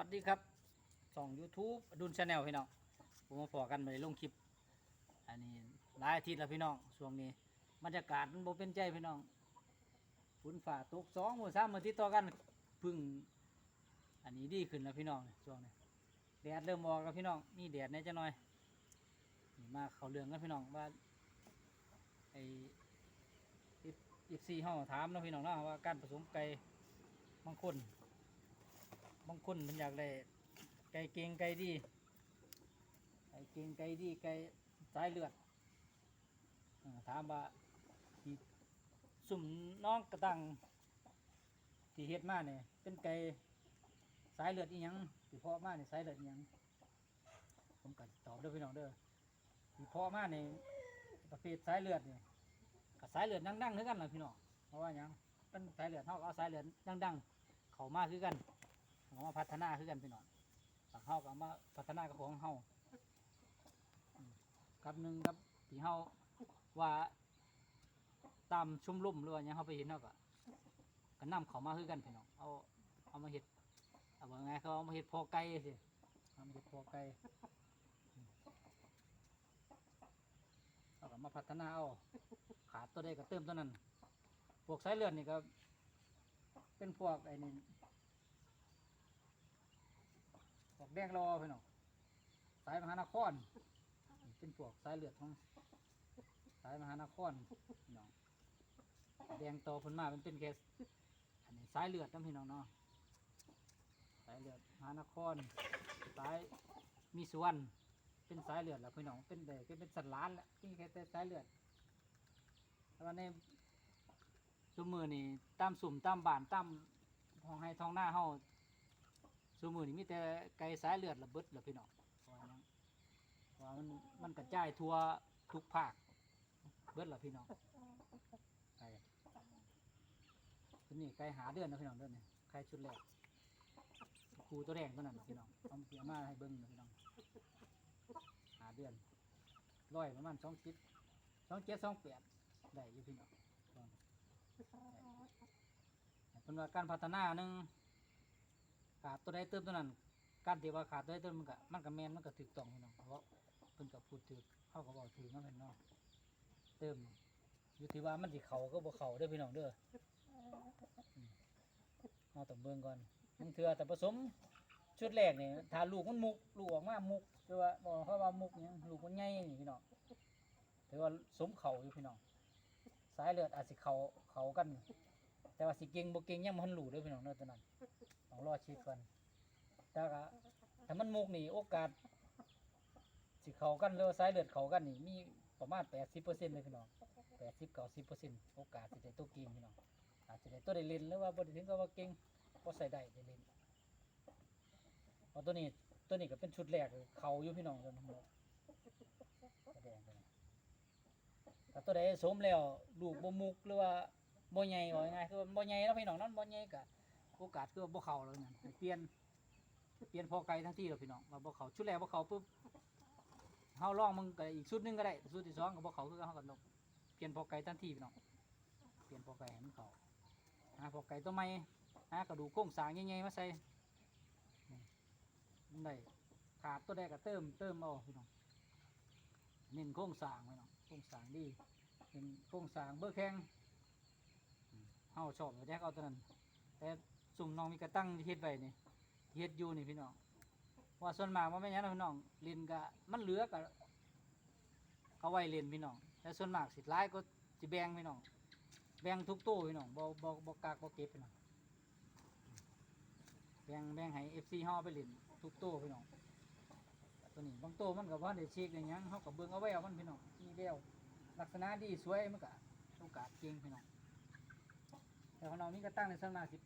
วัสดีครับสอง YouTube ดุลชาแนลพี่น้องผมมาพอกันมาในลงคลิป อันนี้หลายอาทิตย์แล้วพี่น้องช่วงนี้บรรยากาศมันบ่เป็นใจพี่น้องฝนฝ่าตกสองมื้อสามมื้อติดต่อกันพึ่ง อันนี้ดีขึ้นแล้วพี่น้องช่วงนี้แดดเริ่มออกแล้วพี่น้องมีแดดแหน่จะหน่อยนี่มาเขาเรื่องกันพี่น้องว่าไอ้อีฟซีเฮาถามนะพี่น้องเนาะว่าการผสมไก่บางคน บางคนมันอยากได้ไก่เก่งไก่ดี ไก่เก่งไก่ดีไก่สายเลือดถามว่าสุ่มน้องกระตังที่เฮ็ดมาเนี่ยเป็นไก่สายเลือดอีหยังที่เพาะมาเนี่ยสายเลือดอีหยังผมก็ตอบเด้อพี่น้องเด้อที่เพาะมาเนี่ยประเภทสายเลือดเนี่ยกับสายเลือดดังๆคือกันล่ะพี่น้องเพราะว่าหยังเป็นสายเลือดเฮาก็เอาสายเลือดดังๆ เข้ามาคือกัน เอามาพัฒนาคือกันพี่น้องฝั่งเฮาก็เอามาพัฒนากับของเฮากับหนึ่งกับที่เฮาว่าตามชุ่มลุ่มหรือว่าหยังเฮาไปเห็นเฮาก็ก็นำเขามาคือกันพี่น้องเอาเอามาเห็ดเอาว่าไงเขาเอามาเห็ดพอไก่สิเอามาเห็ดพอไก่เอาก็มาพัฒนาเอาขาดตัวใดก็เติมตัวนั้นพวกสายเลือดนี่ก็เป็นพวกไอ้นี่ พวกแดงรอพี่น้องสายมหานครเป็นพวกสายเลือดของสายมหานครพี่น้องแดงโตพนมาเป็นเป็นแค่อันนี้สายเลือดนะพี่น้องเนาะสายเลือดมหานครสายมีส่วนเป็นสายเลือดแล้วพี่น้องเป็นเด็กเป็นสัตว์ล้านแล้วที่แค่แต่สายเลือดแล้ววันนี้ซุมือนี่ตามสุ่มตามบ้านตามท้องให้ท้องหน้าเฮา สมือนี่มีแต่ไก่สายเลือดระเบิดละพี่น้องเพราะว่าหยังว่ามันมันกระจายทั่วทุกภาคเบิดละพี่น้องไก่ตัวนี้ไก่หาเดือนนะพี่น้องเดือนนี้ไก่ชุดแรกครูตัวแดงตัวนั้นน่ะพี่น้องเอาเสียมาให้เบิ้งนะพี่น้องหาเดือนร้อยประมาณสองจิตสองเจ็ดสองแปดได้อยู่พี่น้องได้เป็นว่าการพัฒนาหนึ่ง ขาดตัวใดเติมตัวนั้นการที่ว่าขาดตัวใดเติมมันก็มันก็แมนมันก็ถูกต้องพี่น้องเพราะเพิ่นก็พูดถูกเขาก็บอกถูกนั่นเป็นเนาะเติมอยู่ที่ว่ามันสิเขาก็บ่เขาเด้อพี่น้องเด้ออืมเอาต้องเบิ่งก่อนมึงเถื่อแต่ผสมชุดแรกนี่ถ้าลูกมันมุกลูกออกมามุกคือว่าบอกเขาว่ามุกหยังลูกมันใหญ่นี่พี่น้องถือว่าสมเขาอยู่พี่น้องสายเลือดอาจสิเขาเขากัน แต่ว่าสิเก่งบ่เก่งยังบ่ทันรู้เด้อพี่น้องเด้อตัวนั้นต้องรอชีดก่อนแต่ก็ถ้ามันมุกนี่โอกาสสิเขากันหรือว่าสายเลือดเขากันนี่มีประมาณ 80%เลยพี่น้อง80 90%โอกาสสิได้ตัวเก่งพี่น้องอาจจะได้ตัวได้เล่นหรือว่าบ่ได้ถึงกับว่าเก่งบ่ใส่ได้ได้เล่นเพราตัวนี้ตัวนี้ก็เป็นชุดแรกเขาอยู่พี่น้องตัวนี้แสดงตัวนี้ถ้าตัวใดสมแล้วลูกบ่มุกหรือว่า บ่ใหญ่ว่าง่ายคือบ่ใหญ่แล้วพี่น้องนั้นบ่ใหญ่ก็โอกาสคือว่าบ่เข่าแล้วนั่นให้เปลี่ยนเปลี่ยนพอไกลทั้งที่แล้วพี่น้องว่าบ่เข่าชุดแรกบ่เข่าปุ๊บเฮาลองมึงก็อีกชุดหนึงก็ได้ชุดที่สองก็บ่เข่าคือเฮาก็ต้องเปลี่ยนพอไกลทันทีพี่น้องเปลี่ยนพอไกลให้มันเขาหาพอไกลตัวใหม่หากระดูกโครงสางใหญ่ๆมาใส่ได้ขาดตัวใดก็เติมเติมเอาพี่น้องเน้นโครงสางพี่น้องโครงสางดีเน้นโครงสางเบอร์แข็งาชอบอยู่แท้เอาตัวนั้น แต่สุ่มน้องมีกระตั้งเฮ็ดไว้นี่เฮ็ดอยู่นี่พี่น้องว่าส่วนมากว่าไม่ยันะพี่น้องเล่นก็มันเหลือก็เอาไว้เล่นพี่น้องแต่ส่วนมากสิร้ายก็สิแบ่งพี่น้องแบ่งทุกตู้พี่น้องบ่บ่บ่กากบ่เก็บพี่น้องแบ่งแบ่งให้ FC เฮาเอไปเล่นทุกตู้พี่น้องตัวนี้บางตู้มันก็บ่ได้เช็คได้หยังเฮาก็เบิ่งเอาไว้เอามันพี่น้องมีแววลักษณะดีสวยมันก็โอกาสเก่งพี่น้อง แต่ของเรานี่ก็ตั้งในสวนมากสิ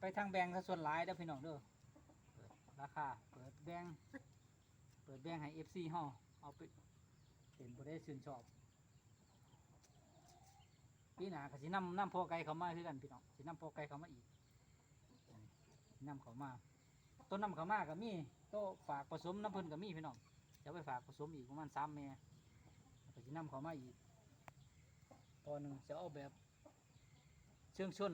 ไปทางแบงค์ซะส่วนหลายเด้อพี่น้องเด้อเปิดราคา เปิดแบงค์เปิดแบงค์ให้เอฟซีห่อเอาไปเป็นบริษัทชื่นชอบปีหน้าก็สินำนำพอไก่เขามาคือกันพี่น้องสินำพอไก่เขามาอีกนำเขามาต้นนำเขามาก็มีโตฝากผสมน้ำเพิ่นก็มีพี่น้องจะไปฝากผสมอีกประมาณสามเมก็สินำเขามาอีกตอนหนึ่งจะเอาแบบ เชื่องชน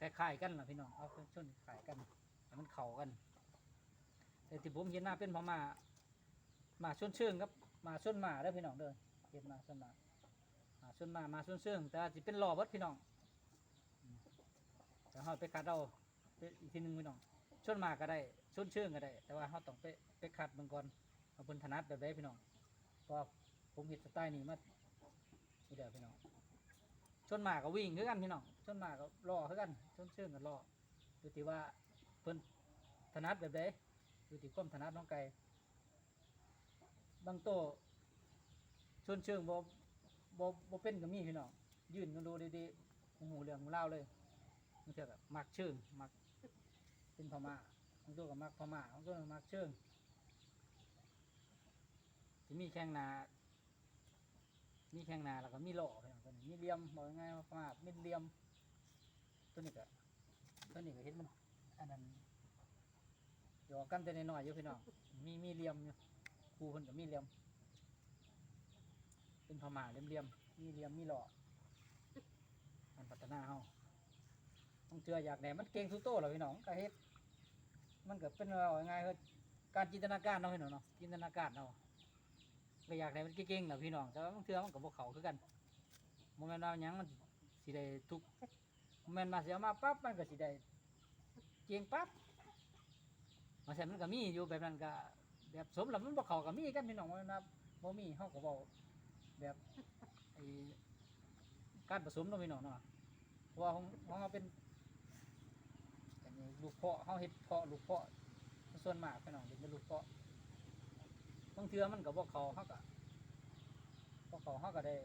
คล้ายๆกันล่ะพี่น้องเอาเชื่องชนคล้ายกันให้มันเข้ากัน แต่ที่ผมเห็นมาเป็นพม่ามาชนเชิงครับมาชนมาได้พี่น้องเด้อเห็นมาชนมามาชนมามาชนเชิงแต่ว่เป็นรอเบิดพี่น้องแต่เฮาไปคัดเอาไปอีกทีหนึงพี่น้องชนมาก็ได้ชนเชิงก็ได้ แต่ว่าเฮาต้องไปไปคัดเบิ่งก่อนเอาเพิ่นถนัดแบบใดพี่น้องพราะว่าผมเฮ็ดสไตล์นี้มานี่เด้อพี่น้องชนมาก็วิ่งคือกันพี่น้อง ชนมาก็รอคือกันชนเชิงก็รออยู่ที่ว่าเพิ่นถนัดแบบใดอยู่ที่ความถนัดน้องไก่บางโตชวนเชิงบ่บ่บ่เป็นก็มีพี่น้องยืนกันดูดีๆหูเรื่องหูเล่าเลยบางเทื่อแบบมักเชิงมักเป็นพม่าบางตัวก็มักพม่าบางตัวก็มักเชิงที่มีแข้งนามีแข้งนาแล้วก็มีหล่อพี่อนมีเหลี่ยมบอกง่ายๆว่าพม่ามีเหลี่ยม ตัวนี้ก็ตัวนี้ก็เห็นมัน อันนั้นหยอกกันแต่น้อยๆอยู่พี่น้องมีมีเหลี่ยมอยู่ครูเพิ่นก็มีเหลี่ยม เป็นพม่าเหลี่ยมๆมีเหลี่ยมมีหล่อมันพัฒนาเฮาต้องเชื่ออยากได้มันเก่งทุกโตแหล้วพี่น้องก็เฮ็ดมันก็เป็นว่าง่ายๆคือการจินตนาการเนาะพี่น้องเนาะจินตนาการเนาะก็อยากได้มันเก่งๆแหละพี่น้องแต่ว่าบางเทื่อมันก็บ่เขาคือกันโมเมนต์ว่าหยังมันสิได้ทุก โมเมนมาเสียมาปั๊บมันก็สิได้เก่งปั๊บมาใช่มันก็มีอยู่แบบนั้นก็แบบสมแล้วมันบ่เข้าก็มีกันพี่น้องว่านะบ่มีเฮาก็เว้าแบบไอ้การผสมเนาะพี่น้องเนาะเพราะว่าของของเราเป็นอันนี้ลูกเพาะเฮาเฮ็ดเพาะลูกเพาะส่วนมากพี่น้องเป็นลูกเพาะบางเทื่อมันก็บ่เข้าเฮาก็บ่เข้าเฮาก็ได้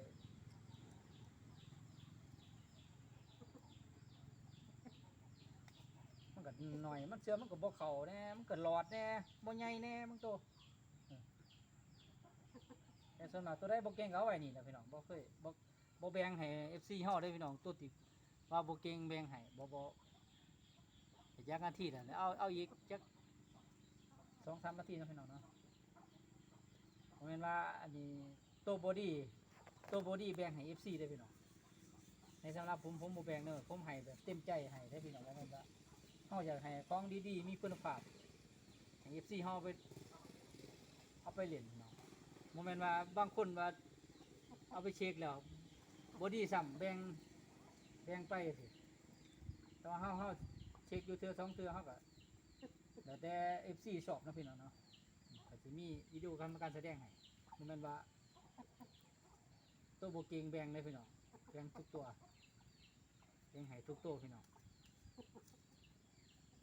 มันก็หน่อย มันเชื่อมันก็บ่เข่าแน่มันก็หลอดแน่บ่ใหญ่แน่มันตเออแต่ส่วนมากตัวได้บ่เก่งก็เอาไว้นี่แหละพี่น้องบ่เคยบ่บ่แบ่งให้ FC เฮาได้พี่น้องตัวติว่าบ่เก่งแบ่งให้บ่บ่จักนาทีนั่นแหละเอาเอาอีกจัก2-3นาทีนะพี่น้องเนาะผมเห็นว่าอันนี้ตัวบอดี้ตัวบอดี้แบ่งให้ FC ได้พี่น้องในสำหรับผมผมบ่แบ่งเด้อผมให้แบบเต็มใจให้ได้พี่น้องว่าแม่นว่า เขาอยากให้ของดีๆ มีคุณภาพให้เอฟซีเขาไปเอาไปเล่นเนาะโมเมนต์ว่าบางคนว่าเอาไปเช็คแล้วบอดี้ซ้ำแบ่งแบ่งไปสิแต่ว่าเขาเขาเช็คอยู่เทือสองเทือเขาก็แล้วแต่เอฟซีชอบนะพี่น้องเนาะก็จะมีวิดีโอการการแสดงให้โมเมนต์ว่า ตัวโบเกงแบ่งเลยพี่น้องแบ่งทุกตัวแบ่งให้ทุกตัวพี่น้อง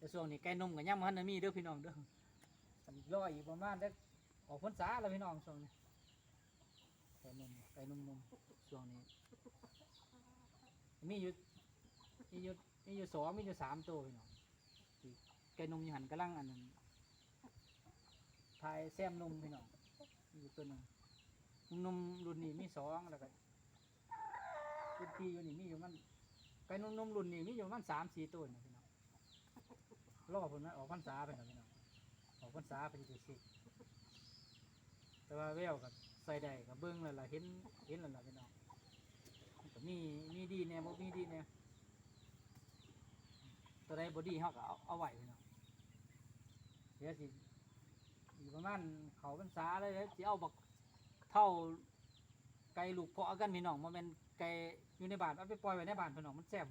แต่ช่วงนี้ไก่นมกับย่ำมันนะมีเด้อพี่น้องเด้ออันนี้รออีกประมาณได้ออกพรรษาแล้วพี่น้องช่วงนี้ไก่นมไก่นมนมช่วงนี้ มีอยู่มีอยู่มีอยู่สองมีอยู่สามตัวพี่น้องไก่นมอยู่หันกำลังอันนั้นทายแซมนมพี่น้องมีอยู่ตัวหนึ่งนมรุ่นนี้มีสองแล้วก็รุ่นพี่อยู่นี่มีอยู่มันไก่นมนมรุ่นนี้มีอยู่มันสามสี่ตัวนี่ รอผลนะออกพรรษาไปหน่อยพี่น้องออกพรรษาไปจะสิแต่ว่าแววกับใส่ได้กับเบิ้งแล้วล่ะเห็นเห็นแล้วล่ะพี่น้องมันก็มีมีดีแน่บ่มีดีแน่ตัวใดบ่ดีเฮาก็เอาเอาไว้พี่น้องเดี๋ยวสิอีกประมาณเขาพรรษาเลยเดี๋ยวสิเอาบักเท่าไก่ลูกเพาะกันพี่น้องบ่แม่นไก่อยู่ในบ้านเอาไปปล่อยไว้ในบ้านพี่น้องมันแซ่บ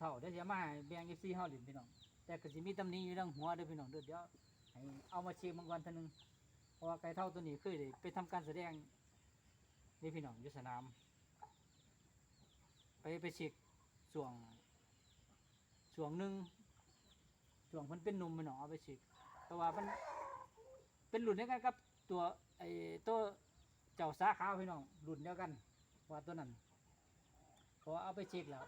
เท่าเดี๋ยวสิเอามาให้แบ่ง FC เฮาเล่นพี่น้อง แต่ก็สิมีตำหนิอยู่เรื่องหัวเด้อพี่น้องเด้อเดี๋ยวให้เอามาเช็คบางวันท่านึงเพราะว่าไก่เท่าตัวนี้เคยได้ไปทำการแสดงนี่พี่น้องอยู่สนาม ไปไปเช็คช่วงช่วงหนึ่งช่วงมันเป็นนุ่มพี่น้องเอาไปเช็คแต่ว่ามันเป็นรุ่นเดียวกันกับตัวไอ้ตัวเจ้าสาขาวพี่น้องรุ่นเดียวกันว่าตัวนั้นเพราะเอาไปเช็คแล้ว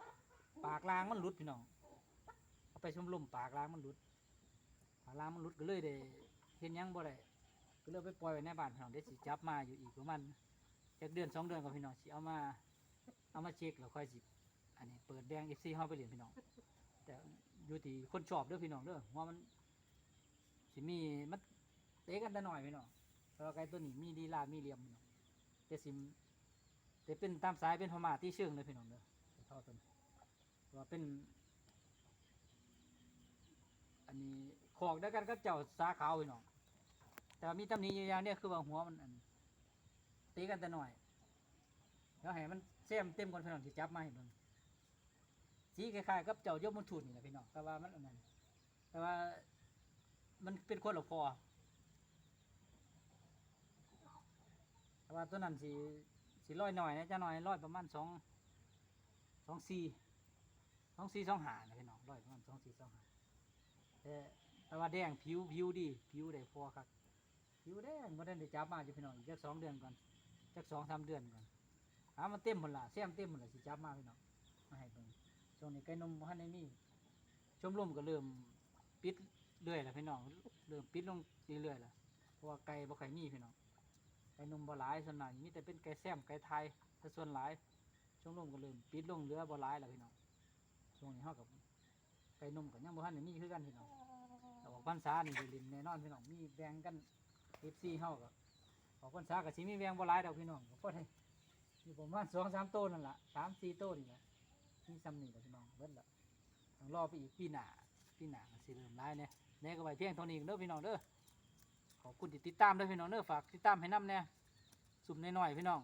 ปากลางมันหลุดพี่น้อง ไปชมลมปากล้างมันหลุดปากล้างมันหลุดก็เลยได้เห็นยังบ่ได้ก็เลยไปปล่อยไว้ในบ้านพี่น้องได้สิจับมาอยู่อีกประมาณจากเดือนสองเดือนกับพี่น้องสิเอามาเอามาเช็คแล้วค่อยสิอันนี้เปิดแดงเอฟซีเฮาไปเรียนพี่น้อง แต่อยู่ที่คนชอบเด้อพี่น้องเด้อว่ามันสิมีมันเตะกันแต่หน่อยพี่น้องเพราะว่าไก่ตัวนี้มีดีลามีเหลี่ยมพี่น้องแต่สิแต่เป็นตามสายเป็นพม่าที่เชื่องเลยพี่น้องเด้อเท่าตัวนี้ว่าเป็น อันนี้ขอกเดียวกันก็เจ้าสาขาวพี่น้อง แต่ว่ามีตำหนิอยู่อย่างเนี้ยคือว่าหัวมันอันตีกันแต่หน่อย แล้วให้มันเสียมเต็มก่อนพี่น้องที่จับมาให้เบิ่งสีคล้ายๆกับเจ้ายกมันถุนนี่แหละพี่น้องแต่ว่ามันอันนั้นแต่ว่ามันเป็นคนหละพอแต่ว่าตัวนั้นสีสีร้อยหน่อยนะจะหน่อยร้อยประมาณสองสองสี่สองสี่สองหานะพี่น้องร้อยประมาณสองสี่สองหา แต่แต่ว่าแดงผิวผิวดีผิวได้พอครับผิวแดงบ่ได้ได้จับมาอยู่พี่น้องอีกจักสองเดือนก่อนจักสองสามเดือนก่อนหามันเต็มหมดละแซมเต็มหมดละสิจับมาพี่น้องมาให้เบิ่งช่วงนี้ไก่นมบ่ทันได้มีชมรมก็เริ่มปิดเรื่อยล้วพี่น้องเริ่มปิดลงเรื่อยๆล้วเพราะว่าไก่บ่ค่อยมีพี่น้องไก่นมบ่หลายส่วนมากมีแต่เป็นไก่แซมไก่ไทยแต่ส่วนหลายชมรมก็เริ่มปิดลงเหลือบ่หลายล้วพี่น้องช่วงนี้เฮากับ ก่นมก็ยังบ่ทันได้มีคือกันพี่น้องแต่ออกพรรษานี่ได้เล่นแน่นอนพี่น้องมีแบ่งกัน FC เฮาก็ออกพรรษาก็สิมีแบ่งบ่หลายดอกพี่น้องก็พอได้อยู่ประมาณ2-3โตนั่นล่ะ3-4โตนี่แหละมีซ้ำนี่แหละพี่น้องเบิดละต้องรอไปอีกปีหน้าปีหน้าก็สิเริ่มหลายแน่แน่ก็ไว้เพียงเท่านี้เด้อพี่น้องเด้อขอบคุณที่ติดตามเด้อพี่น้องเด้อฝากติดตามให้นำแน่สุ่มน้อยๆพี่น้อง